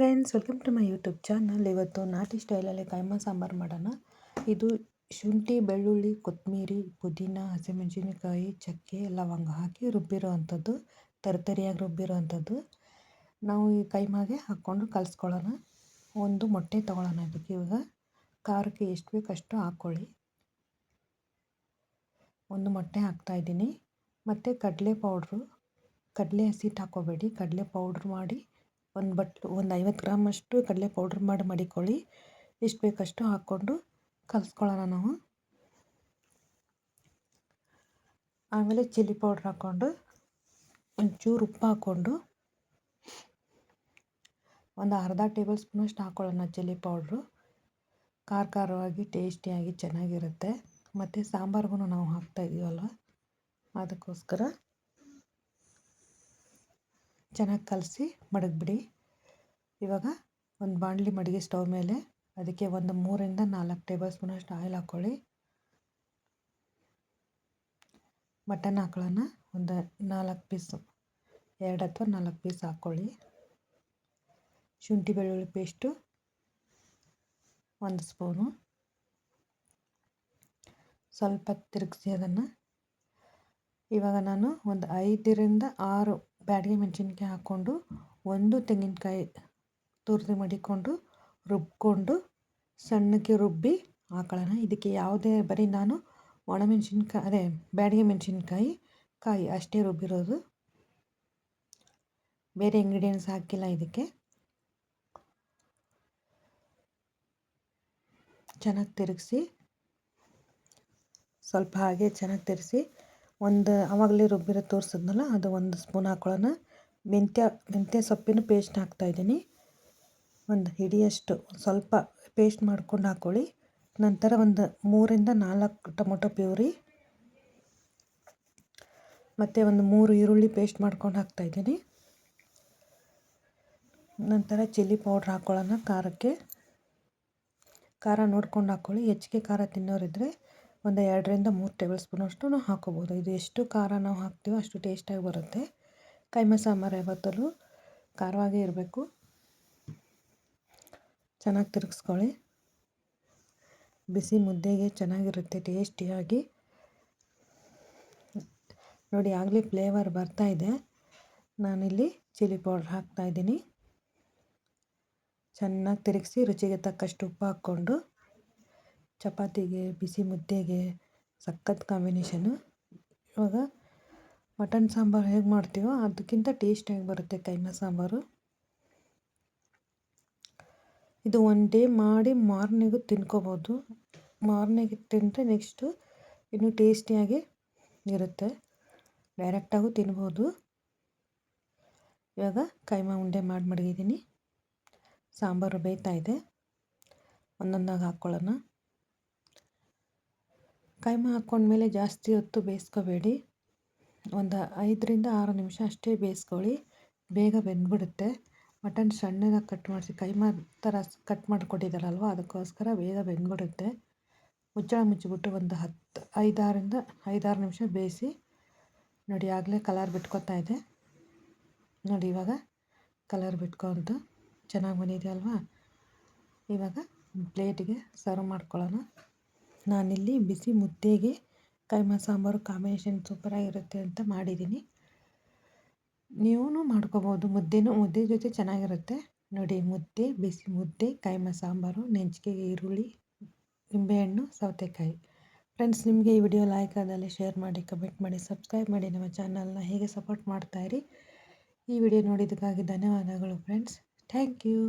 Friends welcome to my YouTube channel ಇವತ್ತು ನಾಟಿ ಸ್ಟೈಲಲ್ಲಿ ಕೈಮ ಸಾಂಬಾರು ಮಾಡೋಣ. ಇದು ಶುಂಠಿ, ಬೆಳ್ಳುಳ್ಳಿ ಕೊತ್ತಂಬರಿ ಪುದೀನ, ಹಸಿಮೆಣಸಿನಕಾಯಿ, ಚಕ್ಕೆ, ಲವಂಗ ಹಾಕಿ ರುಬ್ಬಿರೋ ಅಂಥದ್ದು ತರಿತರಿಯಾಗಿ ರುಬ್ಬಿರೋ ಅಂಥದ್ದು ನಾವು ಈ ಕೈಮಾಗೆ ಹಾಕ್ಕೊಂಡು ಕಲಿಸ್ಕೊಳ್ಳೋಣ. ಒಂದು ಮೊಟ್ಟೆ ತೊಗೊಳ್ಳೋಣ ಇದಕ್ಕೆ ಇವಾಗ. ಖಾರಕ್ಕೆ ಎಷ್ಟು ಬೇಕು ಅಷ್ಟು ಹಾಕ್ಕೊಳ್ಳಿ. ಒಂದು ಮೊಟ್ಟೆ ಹಾಕ್ತಾಯಿದ್ದೀನಿ ಮತ್ತು ಕಡಲೆ ಪೌಡ್ರು ಕಡಲೆ ಹಸಿಟ್ಟು ಹಾಕ್ಕೋಬೇಡಿ. ಕಡಲೆ ಪೌಡ್ರ್ ಮಾಡಿ ಒಂದು ಬಟ್, ಒಂದು ಐವತ್ತು ಗ್ರಾಮಷ್ಟು ಕಡಲೆ ಪೌಡ್ರ್ ಮಾಡಿ ಮಡಿಕೊಳ್ಳಿ. ಎಷ್ಟು ಬೇಕಷ್ಟು ಹಾಕ್ಕೊಂಡು ಕಲಿಸ್ಕೊಳ್ಳೋಣ ನಾವು. ಆಮೇಲೆ ಚಿಲ್ಲಿ ಪೌಡ್ರ್ ಹಾಕ್ಕೊಂಡು ಒಂಚೂರು ಉಪ್ಪು ಹಾಕ್ಕೊಂಡು ಒಂದು ಅರ್ಧ ಟೇಬಲ್ ಸ್ಪೂನಷ್ಟು ಹಾಕ್ಕೊಳ್ಳೋಣ ಚಿಲ್ಲಿ ಪೌಡ್ರು ಖಾರ ಖಾರವಾಗಿ ಟೇಸ್ಟಿಯಾಗಿ ಚೆನ್ನಾಗಿರುತ್ತೆ. ಮತ್ತು ಸಾಂಬಾರ್ಗೂ ನಾವು ಹಾಕ್ತಾಯಿದ್ದೀವಲ್ವ ಅದಕ್ಕೋಸ್ಕರ. ಚೆನ್ನಾಗಿ ಕಲಸಿ ಮಡಗಿಬಿಡಿ. ಇವಾಗ ಒಂದು ಬಾಣಲಿ ಮಡಗಿ ಸ್ಟವ್ ಮೇಲೆ ಅದಕ್ಕೆ ಒಂದು ಮೂರಿಂದ ನಾಲ್ಕು ಟೇಬಲ್ ಸ್ಪೂನಷ್ಟು ಆಯಿಲ್ ಹಾಕ್ಕೊಳ್ಳಿ. ಮಟನ್ ಹಾಕೊಳ್ಳೋಣ ಒಂದು ನಾಲ್ಕು ಪೀಸು, ಎರಡು ಅಥವಾ ನಾಲ್ಕು ಪೀಸ್ ಹಾಕ್ಕೊಳ್ಳಿ. ಶುಂಠಿ ಬೆಳ್ಳುಳ್ಳಿ ಪೇಸ್ಟು ಒಂದು ಸ್ಪೂನು. ಸ್ವಲ್ಪ ತಿರುಗಿಸಿ ಅದನ್ನು. ಇವಾಗ ನಾನು ಒಂದು ಐದರಿಂದ ಆರು ಬ್ಯಾಡಗಿ ಮೆಣಸಿನ್ಕಾಯಿ ಹಾಕ್ಕೊಂಡು ಒಂದು ತೆಂಗಿನಕಾಯಿ ತುರಿದು ಮಡಿಕೊಂಡು ರುಬ್ಕೊಂಡು ಸಣ್ಣಕ್ಕೆ ರುಬ್ಬಿ ಹಾಕೊಳ್ಳೋಣ. ಇದಕ್ಕೆ ಯಾವುದೇ ಬರೀ ನಾನು ಒಣಮೆಣಸಿನ್ಕಾಯಿ, ಅದೇ ಬ್ಯಾಡಗಿ ಮೆಣಸಿನ್ಕಾಯಿ ಕಾಯಿ ಅಷ್ಟೇ ರುಬ್ಬಿರೋದು. ಬೇರೆ ಇಂಗ್ರೀಡಿಯೆಂಟ್ಸ್ ಹಾಕಿಲ್ಲ ಇದಕ್ಕೆ. ಚೆನ್ನಾಗಿ ತಿರುಗಿಸಿ, ಸ್ವಲ್ಪ ಹಾಗೆ ಚೆನ್ನಾಗಿ ತಿರುಗಿಸಿ ಒಂದು ಆವಾಗಲೇ ರುಬ್ಬಿರೋ ತೋರಿಸಿದ್ನಲ್ಲ, ಅದು ಒಂದು ಸ್ಪೂನ್ ಹಾಕೊಳ್ಳೋಣ. ಮೆಂತ್ಯ ಮೆಂತ್ಯ ಸೊಪ್ಪಿನ ಪೇಸ್ಟ್ ಹಾಕ್ತಾಯಿದ್ದೀನಿ ಒಂದು ಹಿಡಿಯಷ್ಟು ಸ್ವಲ್ಪ ಪೇಸ್ಟ್ ಮಾಡ್ಕೊಂಡು ಹಾಕ್ಕೊಳ್ಳಿ ನಂತರ ಒಂದು ಮೂರಿಂದ ನಾಲ್ಕು ಟೊಮೊಟೊ ಪ್ಯೂರಿ. ಮತ್ತು ಒಂದು ಮೂರು ಈರುಳ್ಳಿ ಪೇಸ್ಟ್ ಮಾಡ್ಕೊಂಡು ಹಾಕ್ತಾಯಿದ್ದೀನಿ ನಂತರ ಚಿಲ್ಲಿ ಪೌಡ್ರ್ ಹಾಕ್ಕೊಳ್ಳೋಣ ಖಾರಕ್ಕೆ. ಖಾರ ನೋಡ್ಕೊಂಡು ಹಾಕ್ಕೊಳ್ಳಿ ಹೆಚ್ಚಿಗೆ ಖಾರ ತಿನ್ನೋರಿದ್ದರೆ ಒಂದು ಎರಡರಿಂದ ಮೂರು ಟೇಬಲ್ ಸ್ಪೂನಷ್ಟು ನಾವು ಹಾಕೋಬೋದು. ಇದು ಎಷ್ಟು ಖಾರ ನಾವು ಹಾಕ್ತೀವೋ ಅಷ್ಟು ಟೇಸ್ಟಾಗಿ ಬರುತ್ತೆ. ಕೈಮ ಸಾಂಬಾರು ಯಾವತ್ತೂ ಖಾರವಾಗೇ ಇರಬೇಕು. ಚೆನ್ನಾಗಿ ತಿರುಗಿಸ್ಕೊಳ್ಳಿ. ಬಿಸಿ ಮುದ್ದೆಗೆ ಚೆನ್ನಾಗಿರುತ್ತೆ ಟೇಸ್ಟಿಯಾಗಿ. ನೋಡಿ, ಆಗಲೇ ಫ್ಲೇವರ್ ಬರ್ತಾಯಿದೆ ನಾನಿಲ್ಲಿ ಚಿಲ್ಲಿ ಪೌಡ್ರ್ ಹಾಕ್ತಾಯಿದ್ದೀನಿ ಚೆನ್ನಾಗಿ ತಿರುಗಿಸಿ ರುಚಿಗೆ ತಕ್ಕಷ್ಟು ಉಪ್ಪು ಹಾಕ್ಕೊಂಡು ಚಪಾತಿಗೆ, ಬಿಸಿ ಮುದ್ದೆಗೆ, ಸಖತ್ ಕಾಂಬಿನೇಷನು ಇವಾಗ ಮಟನ್ ಸಾಂಬಾರು ಹೇಗೆ ಮಾಡ್ತೀವೋ ಅದಕ್ಕಿಂತ ಟೇಸ್ಟಿಯಾಗಿ ಬರುತ್ತೆ ಕೈಮಾ ಸಾಂಬಾರು? ಇದು ಒನ್ ಡೇ ಮಾಡಿ ಮಾರ್ನಿಂಗು ತಿನ್ಕೋಬೋದು. ಮಾರ್ನಿಂಗ್ ತಿಂದರೆ ನೆಕ್ಸ್ಟು ಇನ್ನೂ ಟೇಸ್ಟಿಯಾಗಿ ಇರುತ್ತೆ. ಡೈರೆಕ್ಟಾಗೂ ತಿನ್ಬೋದು. ಇವಾಗ ಕೈಮಾ ಉಂಡೆ ಮಾಡಿ ಮಡಗಿದ್ದೀನಿ. ಸಾಂಬಾರು ಬೇಯ್ತಾ ಇದೆ. ಒಂದೊಂದಾಗಿ ಹಾಕ್ಕೊಳ್ಳೋಣ ಕೈಮ ಹಾಕ್ಕೊಂಡ್ಮೇಲೆ ಜಾಸ್ತಿ ಹೊತ್ತು ಬೇಯಿಸ್ಕೋಬೇಡಿ. ಒಂದು ಐದರಿಂದ ಆರು ನಿಮಿಷ ಅಷ್ಟೇ ಬೇಯಿಸ್ಕೊಳ್ಳಿ. ಬೇಗ ಬೆಂದ್ಬಿಡುತ್ತೆ. ಮಟನ್ ಸಣ್ಣದಾಗಿ ಕಟ್ ಮಾಡಿಸಿ, ಕೈಮಾ ಥರ ಕಟ್ ಮಾಡಿಕೊಟ್ಟಿದ್ದಾರಲ್ವ, ಅದಕ್ಕೋಸ್ಕರ ಬೇಗ ಬೆಂದ್ಬಿಡುತ್ತೆ. ಮುಚ್ಚಳ ಮುಚ್ಚಿಬಿಟ್ಟು ಒಂದು ಹತ್ತು, ಐದಾರಿಂದ ಐದಾರು ನಿಮಿಷ ಬೇಯಿಸಿ ನೋಡಿ, ಆಗಲೇ ಕಲರ್ ಬಿಟ್ಕೊತಾ ಇದೆ. ನೋಡಿ, ಇವಾಗ ಕಲರ್ ಬಿಟ್ಕೊತು ಚೆನ್ನಾಗಿ ಬಂದಿದೆ ಅಲ್ವಾ ಇವಾಗ ಪ್ಲೇಟಿಗೆ ಸರ್ವ್ ಮಾಡ್ಕೊಳ್ಳೋಣ. ನಾನಿಲ್ಲಿ ಬಿಸಿ ಮುದ್ದೆಗೆ ಕೈಮಾ ಸಾಂಬಾರು ಕಾಂಬಿನೇಷನ್ ಸೂಪರಾಗಿರುತ್ತೆ ಅಂತ ಮಾಡಿದ್ದೀನಿ. ನೀವೂ ಮಾಡ್ಕೋಬೋದು, ಮುದ್ದೆನೂ, ಮುದ್ದೆ ಜೊತೆ ಚೆನ್ನಾಗಿರುತ್ತೆ. ನೋಡಿ, ಮುದ್ದೆ, ಬಿಸಿ ಮುದ್ದೆ ಕೈಮ ಸಾಂಬಾರು ನೆಂಚಿಗೆ ಈರುಳ್ಳಿ, ನಿಂಬೆಹಣ್ಣು, ಸೌತೆಕಾಯಿ. ಫ್ರೆಂಡ್ಸ್ ನಿಮಗೆ ಈ ವಿಡಿಯೋ ಲೈಕ್ ಆದಲ್ಲಿ ಶೇರ್ ಮಾಡಿ ಕಮೆಂಟ್ ಮಾಡಿ ಸಬ್ಸ್ಕ್ರೈಬ್ ಮಾಡಿ ನಮ್ಮ ಚಾನಲ್ನ ಹೇಗೆ ಸಪೋರ್ಟ್ ಮಾಡ್ತಾಯಿರಿ ಈ ವಿಡಿಯೋ ನೋಡಿದ್ದಕ್ಕಾಗಿ ಧನ್ಯವಾದಗಳು ಫ್ರೆಂಡ್ಸ್ ಥ್ಯಾಂಕ್ ಯು